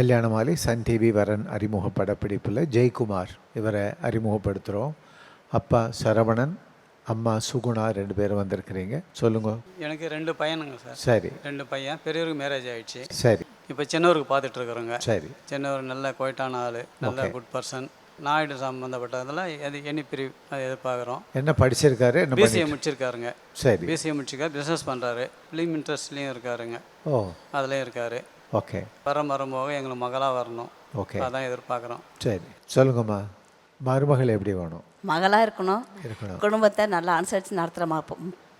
Kalyanamalai Sun TV வரன் அறிமுக படப்பிடிப்பில் ஜெயக்குமார் இவரை அறிமுகப்படுத்துகிறோம் அப்பா சரவணன் அம்மா சுகுணா ரெண்டு பேரும் வந்திருக்கிறீங்க. சொல்லுங்க. எனக்கு ரெண்டு பையனுங்க சார். சரி. ரெண்டு பையன். பெரியவருக்கு மேரேஜ் ஆயிடுச்சு. சரி. இப்போ சின்னவருக்கு பார்த்துட்டு இருக்கிறோங்க சரி. சின்னவர் நல்ல குவைட்டான ஆள் நல்ல குட் பர்சன் நாயுடு சம்மந்தப்பட்டதில் எது எனி பிரிவு அது எதிர்பார்க்குறோம். என்ன படிச்சிருக்காரு பிசிஏ முடிச்சிருக்காருங்க. சரி. பிசிஏ முடிச்சிருக்காரு பிஸ்னஸ் பண்ணுறாரு ஃபிலிம் இன்ட்ரெஸ்ட்லேயும் இருக்காருங்க. ஓ. அதுலேயும் இருக்காரு. ஓகே. வர மருமக எங்களுக்கு மகளாக வரணும். ஓகே. அதான் எதிர்பார்க்குறோம். சரி. சொல்லுங்கம்மா. மருமகள் எப்படி வேணும்? மகளாக இருக்கணும். இருக்கணும். குடும்பத்தை நல்லா அனுசரித்து நடத்துகிற மா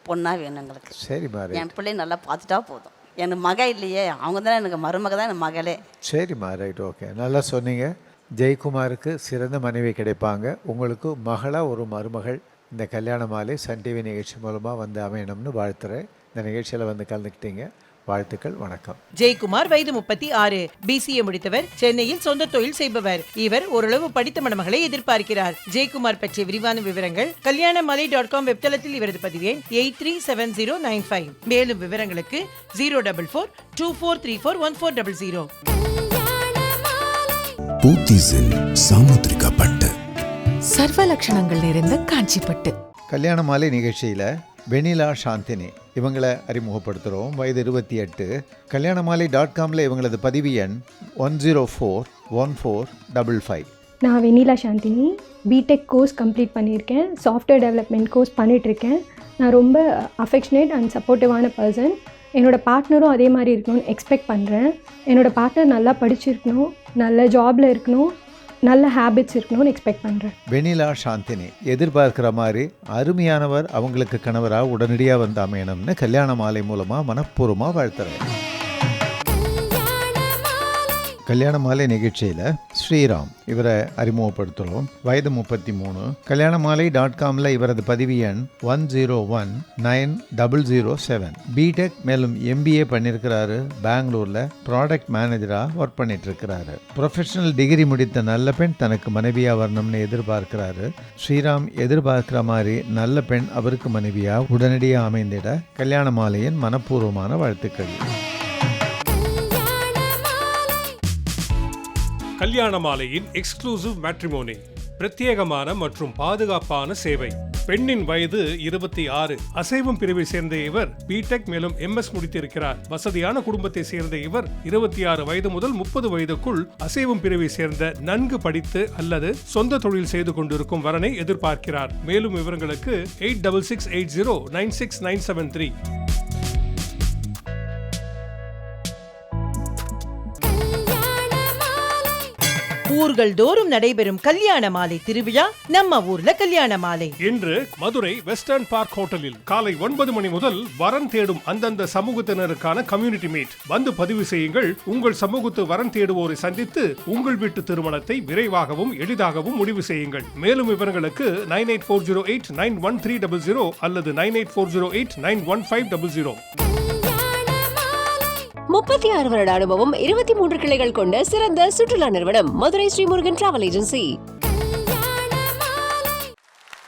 பொண்ணாக வேணும் எங்களுக்கு. சரி மாறி. என் பிள்ளை நல்லா பார்த்துட்டா போதும். எனக்கு மக இல்லையே. அவங்க தான் எனக்கு மருமக தான் எனக்கு மகளே. சரிம்மா ரைட் ஓகே. நல்லா சொன்னீங்க. ஜெயக்குமாருக்கு சிறந்த மனைவி கிடைப்பாங்க. உங்களுக்கு மகளாக ஒரு மருமகள். இந்த கல்யாண மாலை சன் டிவி நிகழ்ச்சி மூலமாக வந்து அமையணும்னு வாழ்த்துறேன். இந்த நிகழ்ச்சியில் வந்து கலந்துக்கிட்டீங்க. வாழ்த்துக்கள் வணக்கம். ஜெயக்குமார் வயது முப்பத்தி ஆறு. பிசிஏ முடித்தவர் சென்னையில் சொந்த தொழில் செய்பவர். இவர் ஓரளவு படித்த மணமகளை எதிர்பார்க்கிறார். ஜெயக்குமார் பற்றிய விரிவான விவரங்கள் கல்யாணமாலை டாட் காம் வெப்தளத்தில் இவரது பதிவேன் eight three seven zero nine five. மேலும் விவரங்களுக்கு zero double four two four three four one four double zero. பூத்திஸில் Samudrika பட்டு. சர்வ லட்சணங்கள் நிறைந்த காஞ்சிப்பட்டு. கல்யாண மாலை நிகழ்ச்சியில் வெனிலா சாந்தினி. இவங்களை அறிமுகப்படுத்துகிறோம். வயது இருபத்தி எட்டு. கல்யாண மாலை டாட் காமில் இவங்களது பதிவு எண் one zero four one four double five நான் Vennila Chandini. BTech course complete பண்ணியிருக்கேன். சாஃப்ட்வேர் டெவலப்மெண்ட் கோர்ஸ் பண்ணிகிட்ருக்கேன் நான் ரொம்ப அஃபெக்ஷனேட் அண்ட் சப்போர்ட்டிவான பர்சன் என்னோடய பார்ட்னரும் அதே மாதிரி இருக்கணும்னு எக்ஸ்பெக்ட் பண்ணுறேன் என்னோடய பார்ட்னர் நல்லா படிச்சிருக்கணும். நல்ல ஜாபில் இருக்கணும். நல்ல ஹேபிட்ஸ் இருக்கணும்னு எக்ஸ்பெக்ட் பண்ணுறேன் வெனிலா சாந்தினி எதிர்பார்க்கிற மாதிரி அருமையானவர் அவங்களுக்கு கணவராக உடனடியாக வந்து அமையணும்னு கல்யாண மாலை மூலமாக மனப்பூர்வமாக வாழ்த்துறேன். கல்யாண மாலை நிகழ்ச்சியில் ஸ்ரீராம் இவரை அறிமுகப்படுத்துகிறோம் வயது முப்பத்தி மூணு. கல்யாண மாலை டாட் காமில் இவரது பதிவு எண் one zero one nine double zero seven BTech மேலும் எம்பிஏ பண்ணியிருக்கிறாரு பெங்களூரில் ப்ராடக்ட் மேனேஜராக ஒர்க் பண்ணிட்டு இருக்கிறாரு ப்ரொஃபஷனல் டிகிரி முடித்த நல்ல பெண் தனக்கு மனைவியாக வரணும்னு எதிர்பார்க்கிறாரு. ஸ்ரீராம் எதிர்பார்க்கிற மாதிரி நல்ல பெண் அவருக்கு மனைவியாக உடனடியாக அமைந்திட கல்யாண மாலையின் மனப்பூர்வமான வாழ்த்துக்கள். கல்யாண மாலையின் எக்ஸ்க்ளூசிவ் மேட்ரிமோனி பிரத்யேகமான மற்றும் பாதுகாப்பான சேவை. பெண்ணின் வயது இருபத்தி ஆறு. அசைவம் பிரிவை சேர்ந்த இவர் பிடெக் மேலும் எம்எஸ் முடித்திருக்கிறார். வசதியான குடும்பத்தை சேர்ந்த இவர் இருபத்தி ஆறு வயது முதல் முப்பது வயதுக்குள் அசைவம் பிரிவை சேர்ந்த நன்கு படித்து அல்லது சொந்த தொழில் செய்து கொண்டிருக்கும் வரனை எதிர்பார்க்கிறார். மேலும் விவரங்களுக்கு eight double six eight zero nine six nine seven three. ஊர்கள் தோறும் நடைபெறும் கல்யாண மாலை திருவிழா நம்ம ஊர்ல கல்யாண மாலை. இன்று மதுரை வெஸ்டர்ன் பார்க் ஹோட்டலில் காலை ஒன்பது மணி முதல் வரன் தேடும் அந்தந்த சமூகத்தினருக்கான கம்யூனிட்டி மீட் வந்து பதிவு செய்யுங்கள். உங்கள் சமூகத்து வரன் தேடுவோரை சந்தித்து உங்கள் வீட்டு திருமணத்தை விரைவாகவும் எளிதாகவும் முடிவு செய்யுங்கள். மேலும் விவரங்களுக்கு nine eight four zero eight nine one three double zero அல்லது nine eight four zero eight nine one five double zero. முப்பத்தி ஆறு வருட அனுபவம் இருபத்தி மூன்று கிளைகள் கொண்ட சிறந்த சுற்றுலா நிறுவனம் மதுரை ஸ்ரீமுருகன் டிராவல் ஏஜென்சி.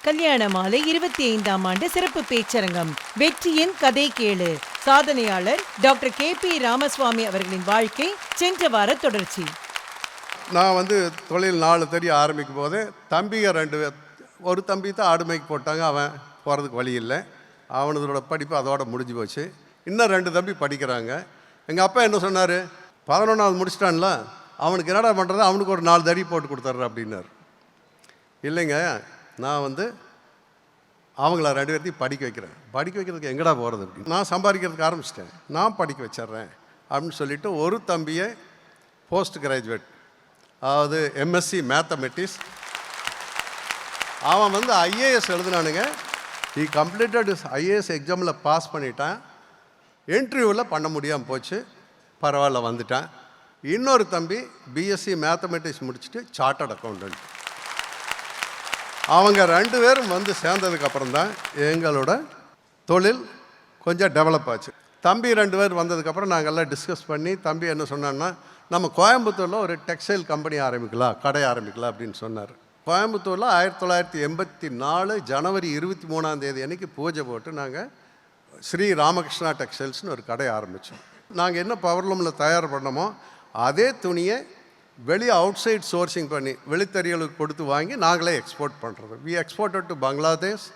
கல்யாண மாலை இருபத்தி ஐந்தாம் ஆண்டு சிறப்பு பேச்சரங்கம். வெற்றியின் கதை கேளு. சாதனையாளர் டாக்டர் கே பி ராமசுவாமி அவர்களின் வாழ்க்கை சென்ற வார தொடர்ச்சி. நான் வந்து தொழில் நாலு தெரிய ஆரம்பிக்கும் போது தம்பிங்க ரெண்டு பேர் ஒரு தம்பி தான் ஆடு மேய்க்கு போட்டாங்க அவன் போகிறதுக்கு வழி இல்லை. அவனதோட படிப்பு அதோட முடிஞ்சு போச்சு. இன்னும் ரெண்டு தம்பி படிக்கிறாங்க. எங்கள் அப்பா என்ன சொன்னார்? பதினொன்றாவது முடிச்சிட்டான்ல அவனுக்கு என்னடா பண்ணுறது அவனுக்கு ஒரு நாலு தடி போட்டு கொடுத்துட்றேன் அப்படின்னார். இல்லைங்க நான் வந்து அவங்கள ரெண்டு பேர்த்தையும் படிக்க வைக்கிறேன். படிக்க வைக்கிறதுக்கு எங்கடா போகிறது அப்படின்னு. நான் சம்பாதிக்கிறதுக்கு ஆரம்பிச்சிட்டேன். நான் படிக்க வச்சிட்றேன் அப்படின்னு சொல்லிட்டு ஒரு தம்பியை போஸ்ட் கிராஜுவேட் அதாவது எம்எஸ்சி மேத்தமெட்டிக்ஸ் அவன் வந்து ஐஏஎஸ் எழுதுனானுங்க. ஈ கம்ப்ளீட்டட் ஐஏஎஸ் எக்ஸாமில் பாஸ் பண்ணிட்டான். இன்டர்வியூவில் பண்ண முடியாமல் போச்சு. பரவாயில்ல வந்துட்டேன். இன்னொரு தம்பி பிஎஸ்சி மேத்தமெட்டிக்ஸ் முடிச்சுட்டு சார்ட்டர்ட் அக்கௌண்டன்ட் அவங்க ரெண்டு பேரும் வந்து சேர்ந்ததுக்கப்புறம் தான் எங்களோட தொழில் கொஞ்சம் டெவலப் ஆச்சு. தம்பி ரெண்டு பேர் வந்ததுக்கப்புறம் நாங்கள் எல்லாம் டிஸ்கஸ் பண்ணி தம்பி என்ன சொன்னான்னா நம்ம கோயம்புத்தூரில் ஒரு டெக்ஸ்டைல் கம்பெனி ஆரம்பிக்கலாம் கடை ஆரம்பிக்கலாம் அப்படின்னு சொன்னார். கோயம்புத்தூரில் ஆயிரத்தி தொள்ளாயிரத்தி எண்பத்தி நாலு ஜனவரி இருபத்தி மூணாம் தேதி அன்னைக்கு பூஜை போட்டு நாங்கள் ஸ்ரீ ராமகிருஷ்ணா டெக்ஸ்டைல்ஸ்னு ஒரு கடை ஆரம்பித்தோம் நாங்கள் என்ன பவர்லூமில் தயார் பண்ணோமோ அதே துணியை வெளியே அவுட் சைட் சோர்சிங் பண்ணி வெளித்தறிகளுக்கு கொடுத்து வாங்கி நாங்களே எக்ஸ்போர்ட் பண்ணுறது we exported to Bangladesh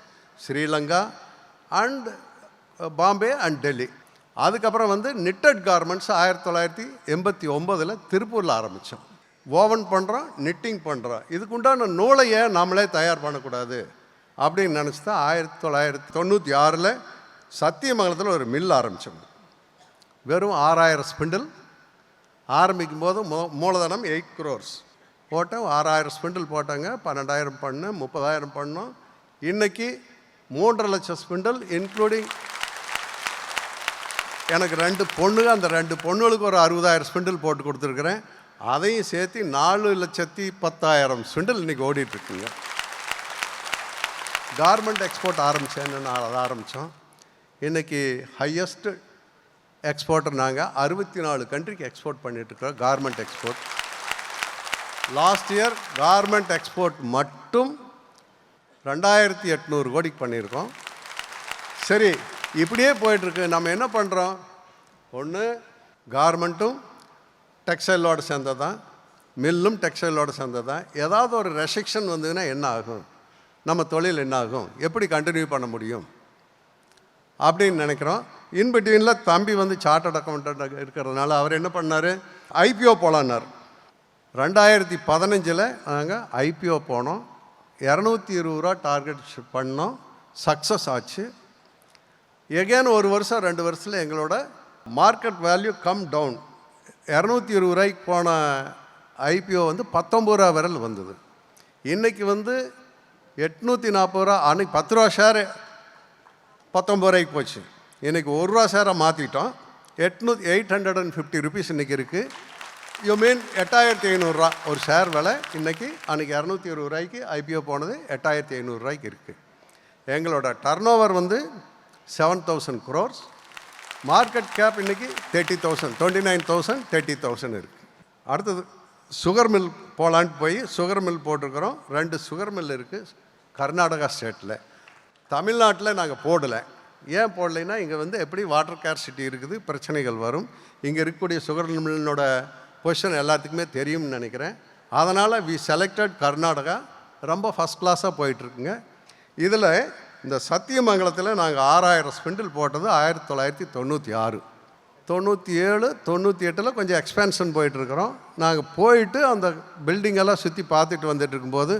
Sri Lanka and Bombay and Delhi அதுக்கப்புறம் வந்து நிட்டட் கார்மெண்ட்ஸ் ஆயிரத்தி தொள்ளாயிரத்தி எண்பத்தி ஒம்போதில் திருப்பூரில் ஆரம்பித்தோம் ஓவன் பண்ணுறோம் நிட்டிங் பண்ணுறோம் இதுக்குண்டான நூலையை நாமளே தயார் பண்ணக்கூடாது அப்படின்னு நினச்சி தான் ஆயிரத்தி தொள்ளாயிரத்தி தொண்ணூற்றி ஆறில் சத்தியமங்கலத்தில் ஒரு மில் ஆரம்பித்தோம் வெறும் ஆறாயிரம் ஸ்பிண்டில் ஆரம்பிக்கும் போது மூ மூலதனம் எயிட் குரோர்ஸ் போட்டோம் ஆறாயிரம் ஸ்பிண்டில் போட்டாங்க பன்னெண்டாயிரம் பண்ணு முப்பதாயிரம் பண்ணோம் இன்றைக்கி மூன்றரை லட்சம் ஸ்பிண்டில் இன்க்ளூடிங் எனக்கு ரெண்டு பொண்ணுங்க அந்த ரெண்டு பொண்ணுகளுக்கு ஒரு அறுபதாயிரம் ஸ்பிண்டில் போட்டு கொடுத்துருக்குறேன். அதையும் சேர்த்து நாலு லட்சத்தி பத்தாயிரம் ஸ்பிண்டில் இன்றைக்கி ஓடிட்டுருக்குங்க கார்மெண்ட் எக்ஸ்போர்ட் ஆரம்பித்தேன்னு நான் அதை ஆரம்பித்தோம் இன்றைக்கி ஹையஸ்ட் எக்ஸ்போர்ட்டர் நாங்கள் அறுபத்தி நாலு கண்ட்ரிக்கு எக்ஸ்போர்ட் பண்ணிகிட்ருக்கோம் garment export last year garment export மட்டும் ரெண்டாயிரத்தி எட்நூறு கோடிக்கு பண்ணியிருக்கோம். சரி இப்படியே போயிட்டுருக்கு. நம்ம என்ன பண்ணுறோம் ஒன்று கார்மெண்ட்டும் டெக்ஸ்டைலோடு சேர்ந்தது தான் மில்லும் டெக்ஸ்டைலோடு சேர்ந்தது தான் ஏதாவது ஒரு ரெஸ்ட்ரிக்ஷன் வந்ததுன்னா என்ன ஆகும்? நம்ம தொழில் என்ன ஆகும்? எப்படி கண்டினியூ பண்ண முடியும்? அப்படின்னு நினைக்கிறோம். இன்பிட்வீனில் தம்பி வந்து சார்ட்டட் அக்கௌண்டன்ட் இருக்கிறதுனால அவர் என்ன பண்ணார்? ஐபிஓ போலான்னார். ரெண்டாயிரத்தி பதினஞ்சில் நாங்கள் ஐபிஓ போனோம். இரநூத்தி இருபது ரூபா டார்கெட் பண்ணோம். சக்ஸஸ் ஆச்சு. எகேன் ஒரு வருஷம் ரெண்டு வருஷத்தில் எங்களோட மார்க்கெட் வேல்யூ கம் டவுன் இரநூத்தி இருபது ரூபாய்க்கு போன ஐபிஓ வந்து பத்தொம்பது ரூபா விரல் வந்தது. இன்றைக்கி வந்து எட்நூற்றி நாற்பது ரூபா அன்னைக்கு பத்து ரூபா ஷேரு பத்தொம்பது ரூபாய்க்கு போச்சு. இன்றைக்கி ஒரு ரூபா சேரை மாற்றிட்டோம் எட்நூத்தி eight hundred and fifty rupees இன்றைக்கி இருக்குது யூ மீன் எட்டாயிரத்தி ஐநூறுரூவா ஒரு ஷேர் விலை. இன்றைக்கி அன்றைக்கி இரநூத்தி இருபது ரூபாய்க்கு ஐபிஓ போனது எட்டாயிரத்தி ஐநூறுரூவாய்க்கு இருக்குது எங்களோட டர்ன் ஓவர் வந்து seven thousand crores market cap இன்றைக்கி thirty thousand twenty nine thousand thirty thousand இருக்குது அடுத்தது சுகர் மில் போகலான்ட்டு போய் சுகர் மில் போட்டிருக்கிறோம். ரெண்டு சுகர் மில் இருக்குது கர்நாடகா ஸ்டேட்டில் தமிழ்நாட்டில் நாங்கள் போடலை. ஏன் போடலைன்னா இங்கே வந்து எப்படி வாட்டர் கேர் சிட்டி இருக்குது பிரச்சனைகள் வரும். இங்கே இருக்கக்கூடிய சுகர் மில்லினோட பொசிஷன் எல்லாத்துக்குமே தெரியும்னு நினைக்கிறேன். அதனால் வி செலக்டட் கர்நாடகா. ரொம்ப ஃபஸ்ட் கிளாஸாக போயிட்டுருக்குங்க. இதில் இந்த சத்தியமங்கலத்தில் நாங்கள் ஆறாயிரம் ஸ்பிண்டில் போட்டது ஆயிரத்தி தொள்ளாயிரத்தி தொண்ணூற்றி ஆறு. தொண்ணூற்றி ஏழு தொண்ணூற்றி எட்டில் கொஞ்சம் எக்ஸ்பேன்ஷன் போயிட்டுருக்குறோம். நாங்கள் போயிட்டு அந்த பில்டிங்கெல்லாம் சுற்றி பார்த்துட்டு வந்துட்டு இருக்கும்போது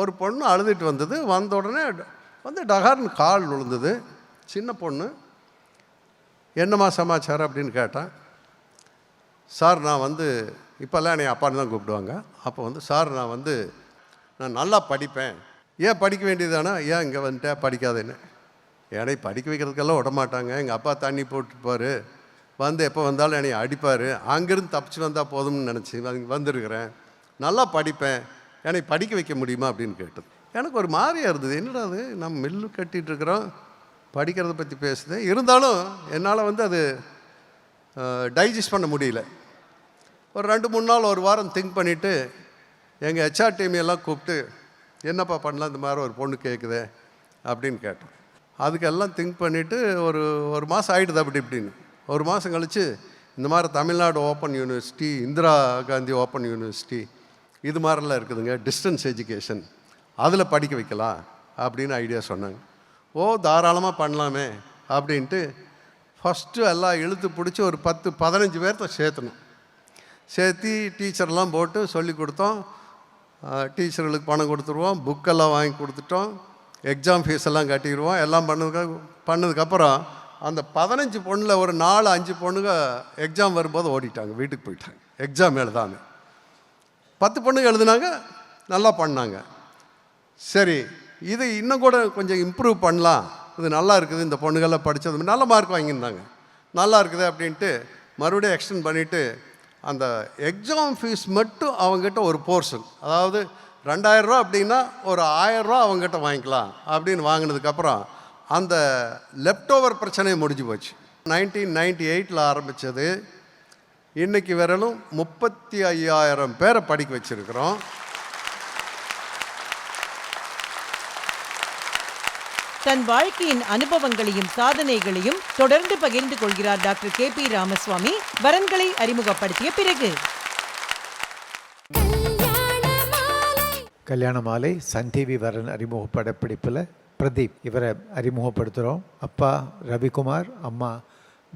ஒரு பொண்ணு அழுதுட்டு வந்தது. வந்த உடனே வந்து டகார்னு கால் விழுந்தது. சின்ன பொண்ணு என்னம்மா சமாச்சாரம்? அப்படின்னு கேட்டேன். சார் நான் வந்து இப்போல்லாம் என்னை அப்பான்னு தான் கூப்பிடுவாங்க. அப்போ வந்து சார் நான் வந்து நான் நல்லா படிப்பேன். ஏன் படிக்க வேண்டியதானா ஏன் இங்கே வந்துட்டேன் படிக்காதேன்னு. என்னை படிக்க வைக்கிறதுக்கெல்லாம் விட மாட்டாங்க. எங்கள் அப்பா தண்ணி போட்டுப்பார். வந்து எப்போ வந்தாலும் என்னை அடிப்பார். அங்கேருந்து தப்பிச்சு வந்தால் போதும்னு நினச்சி வந்துருக்கிறேன். நல்லா படிப்பேன். என்னை படிக்க வைக்க முடியுமா? அப்படின்னு கேட்டது. எனக்கு ஒரு மாதிரியாக இருந்தது. என்னடா அது நம்ம மில்லு கட்டிகிட்ருக்குறோம் படிக்கிறத பற்றி பேசுது. இருந்தாலும் என்னால் வந்து அது டைஜஸ்ட் பண்ண முடியல. ஒரு ரெண்டு மூணு நாள் ஒரு வாரம் திங்க் பண்ணிவிட்டு எங்கள் ஹெச்ஆர் டீம் எல்லாம் கூப்பிட்டு என்னப்பா பண்ணலாம்? இந்த மாதிரி ஒரு பொண்ணு கேட்குதே அப்படின்னு கேட்டேன். அதுக்கெல்லாம் திங்க் பண்ணிவிட்டு ஒரு ஒரு மாதம் ஆகிடுது அப்படி இப்படின்னு. ஒரு மாதம் கழித்து இந்த மாதிரி Tamil Nadu open university Indira Gandhi open university இது மாதிரிலாம் இருக்குதுங்க. Distance education. அதில் படிக்க வைக்கலாம் அப்படின்னு ஐடியா சொன்னாங்க. ஓ தாராளமாக பண்ணலாமே அப்படின்ட்டு ஃபஸ்ட்டு எல்லாம் இழுத்து பிடிச்சி ஒரு பத்து பதினஞ்சு பேர்த்த சேர்த்தணும். சேர்த்து டீச்சர்லாம் போட்டு சொல்லி கொடுத்தோம். டீச்சர்களுக்கு பணம் கொடுத்துருவோம் புக்கெல்லாம் வாங்கி கொடுத்துட்டோம். எக்ஸாம் ஃபீஸ் எல்லாம் கட்டிடுவோம் எல்லாம் பண்ணதுக்கு பண்ணதுக்கப்புறம் அந்த பதினஞ்சு பொண்ணில் ஒரு நாலு அஞ்சு பொண்ணுங்க எக்ஸாம் வரும்போது ஓடிட்டாங்க வீட்டுக்கு போயிட்டாங்க. எக்ஸாம் எழுதாமல் பத்து பொண்ணுங்க எழுதுனாங்க நல்லா பண்ணாங்க. சரி இது இன்னும் கூட கொஞ்சம் இம்ப்ரூவ் பண்ணலாம். இது நல்லா இருக்குது இந்த பொண்ணுகள்லாம் படித்தது நல்ல மார்க் வாங்கியிருந்தாங்க. நல்லா இருக்குது அப்படின்ட்டு மறுபடியும் எக்ஸ்டெண்ட் பண்ணிவிட்டு அந்த எக்ஸாம் ஃபீஸ் மட்டும் அவங்ககிட்ட ஒரு போர்ஷன் அதாவது ரெண்டாயிரரூவா அப்படின்னா ஒரு ஆயரூவா அவங்ககிட்ட வாங்கிக்கலாம் அப்படின்னு வாங்கினதுக்கப்புறம் அந்த லெஃப்ட் ஓவர் முடிஞ்சு போச்சு. நைன்டீன் நைன்டி எயிட்டில் ஆரம்பித்தது இன்றைக்கி வரலும் முப்பத்தி ஐயாயிரம் பேரை படிக்க வச்சுருக்கிறோம். தன் வாழ்க்கையின் அனுபவங்களையும் சாதனைகளையும் தொடர்ந்து பகிர்ந்து கொள்கிறார் டாக்டர் கே பி ராமசுவாமி. வரன்களை அறிமுகப்படுத்திய பிறகு. கல்யாண மாலை சந்தேவி வரன் அறிமுக படப்பிடிப்பில் பிரதீப் இவரை அறிமுகப்படுத்துகிறோம் அப்பா ரவிக்குமார் அம்மா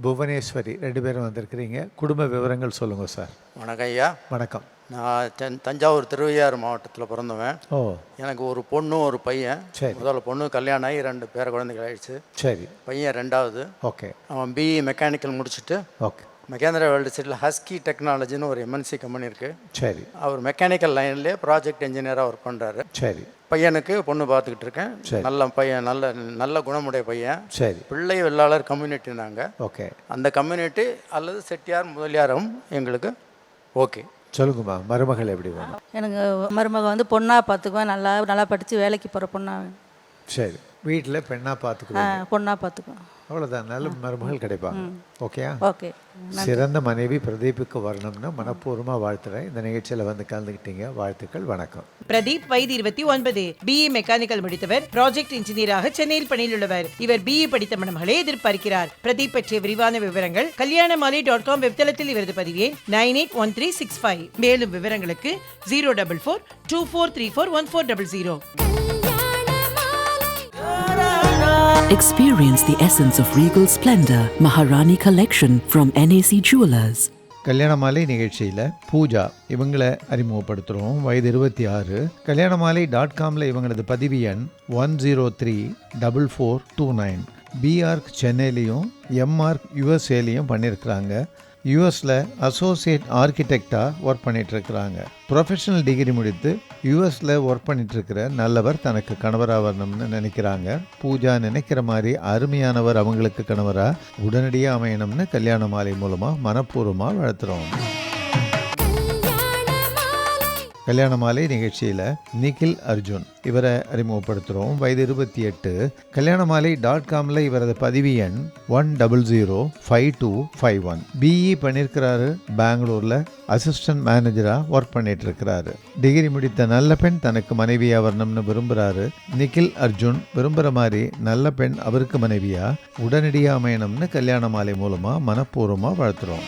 புவனேஸ்வரி ரெண்டு பேரும் வந்திருக்கிறீங்க. குடும்ப விவரங்கள் சொல்லுங்கள் சார். வணக்கம் ஐயா. வணக்கம். நான் தென் தஞ்சாவூர் திருவையாறு மாவட்டத்தில் பிறந்தவன். ஓ. எனக்கு ஒரு பொண்ணு ஒரு பையன். சரி. முதல்ல பொண்ணு கல்யாணம் ஆகி ரெண்டு பேர குழந்தைகள் ஆயிடுச்சு. சரி. பையன் ரெண்டாவது. ஓகே. அவன் பிஇ மெக்கானிக்கல் முடிச்சுட்டு ஓகே. மெகேந்திரா வேர்ல்டு சிட்டியில் ஹஸ்கி டெக்னாலஜின்னு ஒரு எம்என்சி கம்பெனி இருக்குது சரி. அவர் மெக்கானிக்கல் லைன்லேயே ப்ராஜெக்ட் இன்ஜினியராக ஒர்க் பண்ணுறாரு சரி. பையனுக்கு பொண்ணு பார்த்துக்கிட்டு இருக்கேன். நல்ல பையன் நல்ல நல்ல குணமுடைய பையன். சரி. பிள்ளை வெள்ளாளர் கம்யூனிட்டி நாங்கள் ஓகே. அந்த கம்யூனிட்டி அல்லது செட்டியார் முதலியாரும் எங்களுக்கு ஓகே. சொல்லுங்கம்மா மருமகள் எப்படி வேணும்? எனக்கு மருமக வந்து பொண்ணாக பார்த்துக்குவேன் நல்லா நல்லா படித்து வேலைக்கு போகிற பொண்ணா வேணும். சரி. வீட்டில் பெண்ணாக பார்த்துக்குவோம் பொண்ணாக பார்த்துக்குவேன் அவ்வளோதான் நல்ல மருமகள் கிடைப்பாங்க. ஓகேயா? ஓகே. சிறந்த மனைவி பிரதீப்புக்கு வரணும்னு மனப்பூர்வமாக வாழ்த்துறேன். இந்த நிகழ்ச்சியில் வந்து கலந்துக்கிட்டீங்க வாழ்த்துக்கள் வணக்கம். பிரதீப் வயது இருபத்தி ஒன்பது. BE mechanical முடித்தவர். ப்ராஜெக்ட் இன்ஜினியராக சென்னையில் பணியில் உள்ளவர் இவர் பிஇ படித்த மணமகளை எதிர்பார்க்கிறார். பிரதீப் பற்றிய விரிவான விவரங்கள் கல்யாணமாலி டாட் காம் வெப்தளத்தில் இவரது பதிவே nine eight one three six five. மேலும் விவரங்களுக்கு zero double four two four three four one four double zero. Experience the essence of regal splendor, Maharani collection from NAC Jewelers. கல்யாண மாலை நிகழ்ச்சியில் பூஜா இவங்களை அறிமுகப்படுத்துகிறோம் வயது இருபத்தி ஆறு கல்யாண மாலை டாட் காமில் இவங்களது பதிவு எண் one zero three double four two nine BArch சென்னையிலையும் MArch யுஎஸ்ஏலையும் பண்ணியிருக்கிறாங்க யூஎஸில் அசோசியேட் ஆர்கிடெக்டாக ஒர்க் பண்ணிகிட்ருக்கிறாங்க ப்ரொஃபஷனல் டிகிரி முடித்து யூஎஸில் ஒர்க் பண்ணிகிட்ருக்கிற நல்லவர் தனக்கு கணவராக வரணும்னு நினைக்கிறாங்க. பூஜா நினைக்கிற மாதிரி அருமையானவர் அவங்களுக்கு கணவராக உடனடியாக அமையணும்னு கல்யாண மாலை மூலமாக மனப்பூர்வமாக வளர்த்துறோம் கல்யாண மாலை நிகழ்ச்சியில் நிகில் அர்ஜுன். இவரை அறிமுகப்படுத்துகிறோம் வயது இருபத்தி எட்டு. கல்யாண மாலை டாட் காமில் இவரது பதிவு எண் one double zero five two five one BE பண்ணியிருக்கிறாரு பெங்களூரில் அசிஸ்டன்ட் மேனேஜராக ஒர்க் பண்ணிட்டு இருக்கிறாரு டிகிரி முடித்த நல்ல பெண் தனக்கு மனைவியாக வரணும்னு விரும்புகிறாரு நிகில் அர்ஜுன் விரும்புகிற மாதிரி நல்ல பெண் அவருக்கு மனைவியாக உடனடியாக அமையணும்னு கல்யாண மாலை மூலமாக மனப்பூர்வமாக வாழ்த்துறோம்.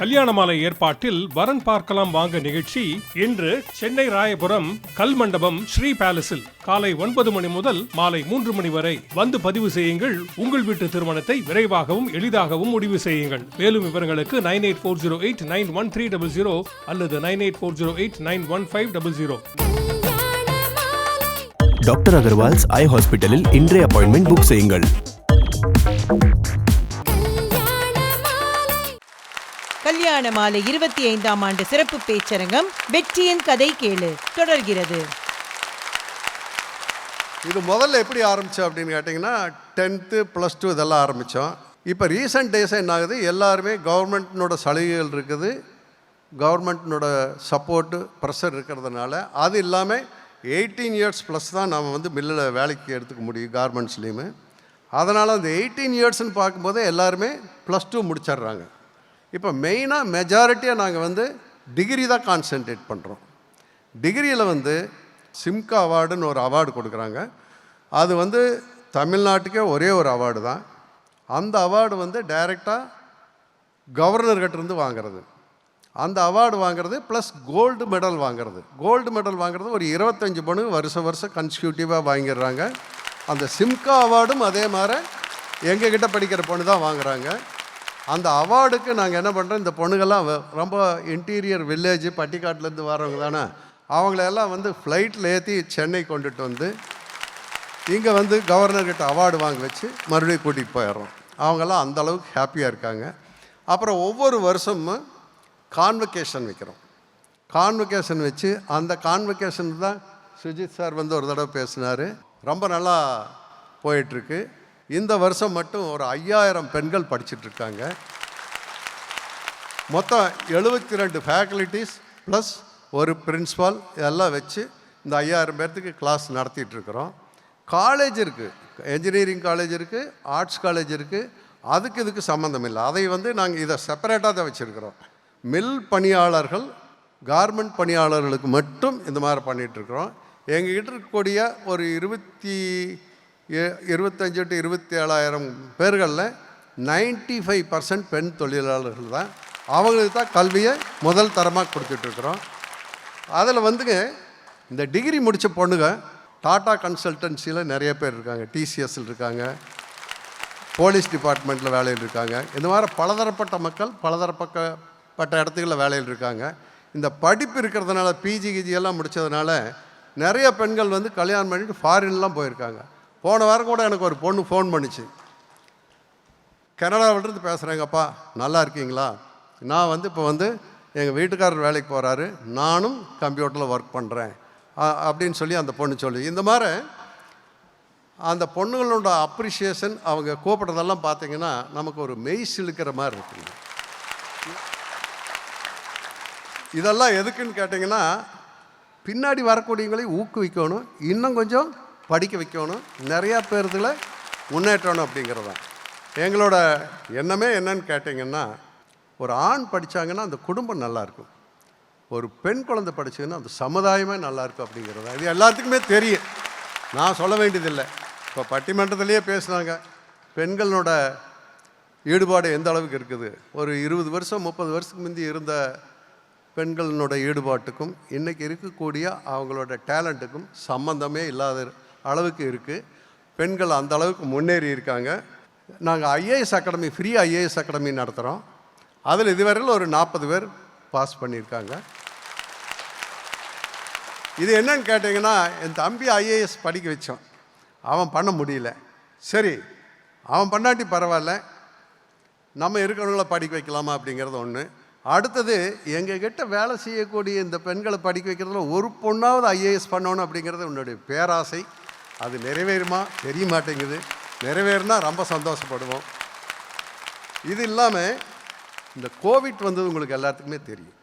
கல்யாண மாலை ஏற்பாட்டில் வரன் பார்க்கலாம் வாங்க நிகழ்ச்சி இன்று சென்னை ராயபுரம் கல் மண்டபம் ஸ்ரீ பேலஸில் காலை ஒன்பது மணி முதல் மாலை மூன்று மணி வரை வந்து பதிவு செய்யுங்கள். உங்கள் வீட்டு திருமணத்தை விரைவாகவும் எளிதாகவும் முடிவு செய்யுங்கள். மேலும் விவரங்களுக்கு nine eight four zero eight nine one three double zero அல்லது nine eight four zero eight nine one five double zero. Doctor Agarwals eye ஹாஸ்பிட்டலில் இன்றைய அப்பாயின்மெண்ட் புக் செய்யுங்கள். கல்யாண மாலை இருபத்தி ஐந்தாம் ஆண்டு சிறப்பு பேச்சரங்கம் வெற்றியின் கதை கேளு தொடர்கிறது. இது முதல்ல எப்படி ஆரம்பித்தோம் அப்படின்னு கேட்டிங்கன்னா டென்த்து ப்ளஸ் டூ இதெல்லாம் ஆரம்பித்தோம் இப்போ ரீசெண்ட் டேஸாக என்ன ஆகுது? எல்லாருமே கவர்மெண்ட்னோட சலுகைகள் இருக்குது. கவர்மெண்ட்னோட சப்போர்ட்டு ப்ரெஷர் இருக்கிறதுனால அது இல்லாமல் எயிட்டீன் இயர்ஸ் ப்ளஸ் தான் நம்ம வந்து மில்லில் வேலைக்கு எடுத்துக்க முடியும் கார்மெண்ட்ஸ்லேயுமே அதனால் அந்த எயிட்டீன் இயர்ஸ்னு பார்க்கும்போது எல்லாருமே ப்ளஸ் டூ முடிச்சிடுறாங்க. இப்போ மெயினாக மெஜாரிட்டியாக நாங்கள் வந்து டிகிரி தான் கான்சென்ட்ரேட் பண்ணுறோம் டிகிரியில் வந்து சிம்கா அவார்டுன்னு ஒரு அவார்டு கொடுக்குறாங்க. அது வந்து தமிழ்நாட்டுக்கே ஒரே ஒரு அவார்டு தான். அந்த அவார்டு வந்து டைரெக்டாக கவர்னர்கிட்டருந்து வாங்கிறது வாங்குறது. அந்த அவார்டு வாங்குறது ப்ளஸ் கோல்டு மெடல் வாங்குறது. கோல்டு மெடல் வாங்குறது ஒரு இருபத்தஞ்சி பொண்ணு வருஷம் வருஷம் கன்ஸ்டியூட்டிவாக வாங்கிடுறாங்க. அந்த சிம்கா அவார்டும் அதே மாதிரி எங்ககிட்ட படிக்கிற பொண்ணு தான் வாங்குறாங்க. அந்த அவார்டுக்கு நாங்கள் என்ன பண்ணுறோம் இந்த பொண்ணுங்கள்லாம் வ- ரொம்ப இன்டீரியர் வில்லேஜ் பட்டிக்காட்டிலேருந்து வரவங்க தானே அவங்களெல்லாம் வந்து ஃப்ளைட்டில் ஏற்றி சென்னை கொண்டுட்டு வந்து இங்கே வந்து கவர்னர்கிட்ட அவார்டு வாங்க வச்சு மறுபடியும் கூட்டிகிட்டு போயிடுறோம். அவங்கெல்லாம் அந்த அளவுக்கு ஹாப்பியாக இருக்காங்க. அப்புறம் ஒவ்வொரு வருஷமும் கான்வெகேஷன் வைக்கிறோம். கான்வெகேஷன் வச்சு அந்த கான்வெகேஷன் தான் சுஜித் சார் வந்து ஒரு தடவை பேசினார். ரொம்ப நல்லா போயிட்டுருக்கு இந்த வருஷம் மட்டும் ஒரு ஐயாயிரம் பெண்கள் படிச்சிட்ருக்காங்க. மொத்தம் எழுபத்தி ரெண்டு ஃபேக்கல்ட்டிஸ் ப்ளஸ் ஒரு பிரின்ஸ்பால் இதெல்லாம் வச்சு இந்த ஐயாயிரம் பேர்த்துக்கு கிளாஸ் நடத்திட்டுருக்குறோம் காலேஜ் இருக்குது என்ஜினியரிங் காலேஜ் இருக்குது ஆர்ட்ஸ் காலேஜ் இருக்குது அதுக்கு இதுக்கு சம்மந்தம் இல்லை. அதை வந்து நாங்கள் இதை செப்பரேட்டாக தான் வச்சுருக்கிறோம். மில் பணியாளர்கள் கார்மெண்ட் பணியாளர்களுக்கு மட்டும் இந்த மாதிரி பண்ணிகிட்ருக்குறோம் எங்ககிட்ட இருக்கக்கூடிய ஒரு இருபத்தி இருபத்தஞ்சு டு இருபத்தி ஏழாயிரம் பேர்களில் நைன்டி ஃபைவ் பர்சன்ட் பெண் தொழிலாளர்கள் தான். அவங்களுக்கு தான் கல்வியை முதல் தரமாக கொடுத்துட்ருக்குறோம். அதில் வந்துங்க இந்த டிகிரி முடித்த பொண்ணுங்க டாடா கன்சல்டன்சியில் நிறைய பேர் இருக்காங்க. டிசிஎஸ்ல இருக்காங்க. போலீஸ் டிபார்ட்மெண்ட்டில் வேலையில் இருக்காங்க. இந்த மாதிரி பலதரப்பட்ட மக்கள் பலதரப்பட்ட இடத்துகளில் வேலையில் இருக்காங்க. இந்த படிப்பு இருக்கிறதுனால பிஜி கிஜி எல்லாம் முடித்ததுனால நிறைய பெண்கள் வந்து கல்யாணம் பண்ணிட்டு ஃபாரின்லாம் போயிருக்காங்க. போன வாரம் கூட எனக்கு ஒரு பொண்ணு ஃபோன் பண்ணிச்சு. கனடாவிலிருந்து பேசுகிறேங்கப்பா நல்லா இருக்கீங்களா? நான் வந்து இப்போ வந்து எங்கள் வீட்டுக்காரர் வேலைக்கு போகிறாரு நானும் கம்ப்யூட்டரில் ஒர்க் பண்ணுறேன் அப்படின்னு சொல்லி அந்த பொண்ணு சொல்லி. இந்த மாதிரி அந்த பொண்ணுங்களோட அப்ரிஷியேஷன் அவங்க கூப்பிட்றதெல்லாம் பார்த்தீங்கன்னா நமக்கு ஒரு மெய் சிலுக்கிற மாதிரி இருக்குங்க. இதெல்லாம் எதுக்குன்னு கேட்டிங்கன்னா பின்னாடி வரக்கூடியவங்களையும் ஊக்குவிக்கணும். இன்னும் கொஞ்சம் படிக்க வைக்கணும். நிறையா பேர்தில் முன்னேற்றணும் அப்படிங்கிறது தான் எங்களோட எண்ணமே என்னன்னு கேட்டிங்கன்னா ஒரு ஆண் படித்தாங்கன்னா அந்த குடும்பம் நல்லாயிருக்கும் ஒரு பெண் குழந்தை படிச்சதுன்னா அந்த சமுதாயமே நல்லாயிருக்கும் அப்படிங்கிறது தான். இது எல்லாத்துக்குமே தெரியும். நான் சொல்ல வேண்டியதில்லை. இப்போ பட்டிமன்றத்திலேயே பேசுனாங்க. பெண்களோட ஈடுபாடு எந்த அளவுக்கு இருக்குது? ஒரு இருபது வருஷம் முப்பது வருஷத்துக்கு முந்தி இருந்த பெண்களோட ஈடுபாட்டுக்கும் இன்றைக்கி இருக்கக்கூடிய அவங்களோட டேலண்ட்டுக்கும் சம்மந்தமே இல்லாத அளவுக்கு இருக்குது பெண்கள் அந்த அளவுக்கு முன்னேறி இருக்காங்க. நாங்கள் IAS academy free IAS academy நடத்துகிறோம் அதில் இதுவரையில் ஒரு நாற்பது பேர் பாஸ் பண்ணியிருக்காங்க. இது என்னன்னு கேட்டிங்கன்னா என் தம்பி ஐஏஎஸ் படிக்க வச்சோம் அவன் பண்ண முடியல. சரி அவன் பண்ணாட்டி பரவாயில்ல. நம்ம இருக்கிறவங்கள படிக்க வைக்கலாமா அப்படிங்கிறது ஒன்று அடுத்தது எங்ககிட்ட வேலை செய்யக்கூடிய இந்த பெண்களை படிக்க வைக்கிறதுல ஒரு பொண்ணாவது ஐஏஎஸ் பண்ணணும் அப்படிங்கிறது உன்னுடைய பேராசை. அது நிறைவேறுமா? தெரிய மாட்டேங்குது. நிறைவேறினா ரொம்ப சந்தோஷப்படுவோம். இது இல்லாமல் இந்த கோவிட் வந்தது உங்களுக்கு எல்லாத்துக்குமே தெரியும்.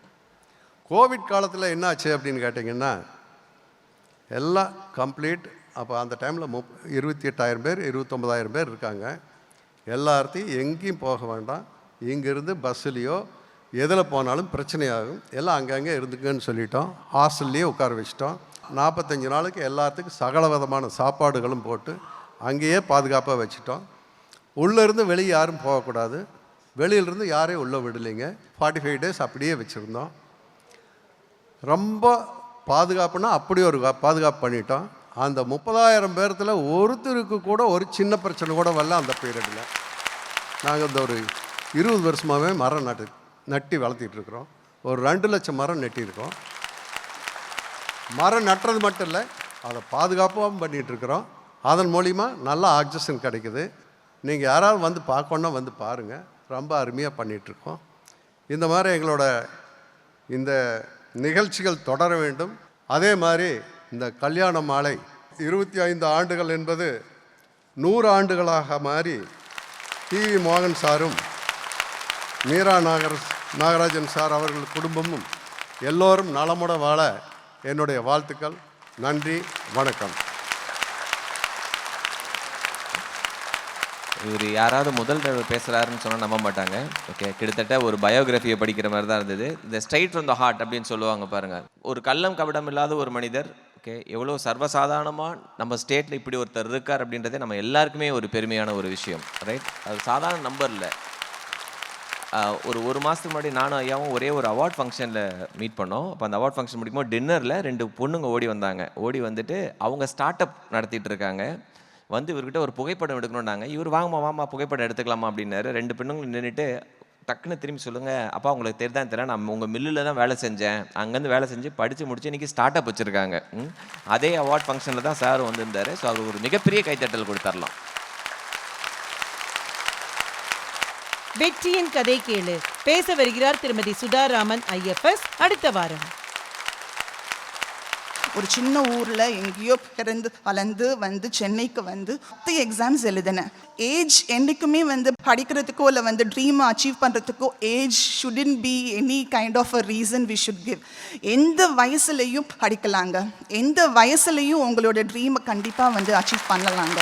கோவிட் காலத்தில் என்ன ஆச்சு அப்படின்னு கேட்டிங்கன்னா எல்லாம் கம்ப்ளீட் அப்போ அந்த டைமில் முப் இருபத்தி எட்டாயிரம் பேர் இருபத்தொம்பதாயிரம் பேர் இருக்காங்க. எல்லார்த்தையும் எங்கேயும் போக வேண்டாம். இங்கேருந்து பஸ்ஸுலேயோ எதில் போனாலும் பிரச்சனையாகும். எல்லாம் அங்கங்கே இருந்துக்குன்னு சொல்லிட்டோம். ஹாஸ்டல்லையே உட்கார வச்சிட்டோம். நாற்பத்தஞ்சு நாளுக்கு எல்லாத்துக்கும் சகல விதமான சாப்பாடுகளும் போட்டு அங்கேயே பாதுகாப்பாக வச்சுட்டோம். உள்ளேருந்து வெளியே யாரும் போகக்கூடாது. வெளியிலேருந்து யாரையும் உள்ளே விடலைங்க. ஃபார்ட்டி ஃபைவ் டேஸ் அப்படியே வச்சுருந்தோம். ரொம்ப பாதுகாப்புனா அப்படி ஒரு கா- பாதுகாப்பு பண்ணிட்டோம். அந்த முப்பதாயிரம் பேர்த்தில் ஒருத்தருக்கு கூட ஒரு சின்ன பிரச்சனை கூட வரல அந்த பீரியடில் நாங்கள் இந்த ஒரு இருபது வருஷமாகவே மரம் நட்டு நட்டி வளர்த்திட்ருக்குறோம் ஒரு ரெண்டு லட்சம் மரம் நட்டியிருக்கோம். மரம் நட்டுறது மட்டும் இல்லை அதை பாதுகாப்பாகவும் பண்ணிகிட்டு இருக்கிறோம். அதன் மூலிமா நல்ல ஆக்சிஜன் கிடைக்குது. நீங்கள் யாராவது வந்து பார்க்கணுன்னா வந்து பாருங்கள் ரொம்ப அருமையாக பண்ணிகிட்ருக்கோம் இந்த மாதிரி எங்களோட இந்த நிகழ்ச்சிகள் தொடர வேண்டும். அதே மாதிரி இந்த கல்யாண மாலை இருபத்தி ஐந்து ஆண்டுகள் என்பது நூறு ஆண்டுகளாக மாறி டிவி மோகன் சாரும் மீரா நாகர் நாகராஜன் சார் அவர்கள் குடும்பமும் எல்லோரும் நலமுட வாழ என்னுடைய வாழ்த்துக்கள் நன்றி வணக்கம். இவர் யாராவது முதல் தடவை பேசுகிறாருன்னு சொன்னால் நம்ப மாட்டாங்க. ஓகே கிட்டத்தட்ட ஒரு பயோகிராஃபியை படிக்கிற மாதிரி தான் இருந்தது. இந்த ஸ்ட்ரைட் ஃப்ரம் த ஹார்ட் அப்படின்னு சொல்லுவாங்க பாருங்கள் ஒரு கள்ளம் கபடம் இல்லாத ஒரு மனிதர் ஓகே எவ்வளோ சர்வசாதாரணமாக நம்ம ஸ்டேட்டில் இப்படி ஒருத்தர் இருக்கார் அப்படின்றதே நம்ம எல்லாருக்குமே ஒரு பெருமையான ஒரு விஷயம் ரைட் அது சாதாரண நம்பர் இல்லை. ஒரு ஒரு மாதத்துக்கு முன்னாடி நானும் ஐயாவும் ஒரே ஒரு அவார்ட் ஃபங்க்ஷனில் மீட் பண்ணோம். அப்போ அந்த அவார்ட் ஃபங்க்ஷன் முடிக்கும்போது டின்னரில் ரெண்டு பொண்ணுங்க ஓடி வந்தாங்க. ஓடி வந்துட்டு அவங்க ஸ்டார்ட் அப் நடத்திட்டு இருக்காங்க. வந்து இவர்கிட்ட ஒரு புகைப்படம் எடுக்கணும்னாங்க. இவர் வாங்கம்மா வாமா புகைப்படம் எடுத்துக்கலாமா அப்படின்னாரு. ரெண்டு பெண்ணுங்களும் நின்றுட்டு டக்குன்னு திரும்பி சொல்லுங்கள் அப்பா உங்களுக்கு தெரிதான் தெரியல நான் உங்கள் மில்லில் தான் வேலை செஞ்சேன். அங்கேருந்து வேலை செஞ்சு படித்து முடிச்சு இன்றைக்கி ஸ்டார்ட் அப் வச்சுருக்காங்க அதே அவார்ட் ஃபங்க்ஷனில் தான் சார் வந்திருந்தார். ஸோ அவர் ஒரு மிகப்பெரிய கைத்தட்டல் கொடுத்துர்லாம். வெற்றியின் கதை கேளு. பேச வருகிறார் திருமதி சுதாராமன் ஐஎஃப்எஸ் அடுத்த வாரம். ஒரு சின்ன ஊரில் எங்கேயோ பிறந்து வளர்ந்து வந்து சென்னைக்கு வந்து பத்து எக்ஸாம்ஸ் எழுதினேன் ஏஜ் என்றைக்குமே வந்து படிக்கிறதுக்கோ இல்லை வந்து ட்ரீமை அச்சீவ் பண்ணுறதுக்கோ age shouldn't be any kind of a reason we should give எந்த வயசுலையும் படிக்கலாங்க. எந்த வயசுலையும் உங்களோட ட்ரீமை கண்டிப்பாக வந்து அச்சீவ் பண்ணலாங்க.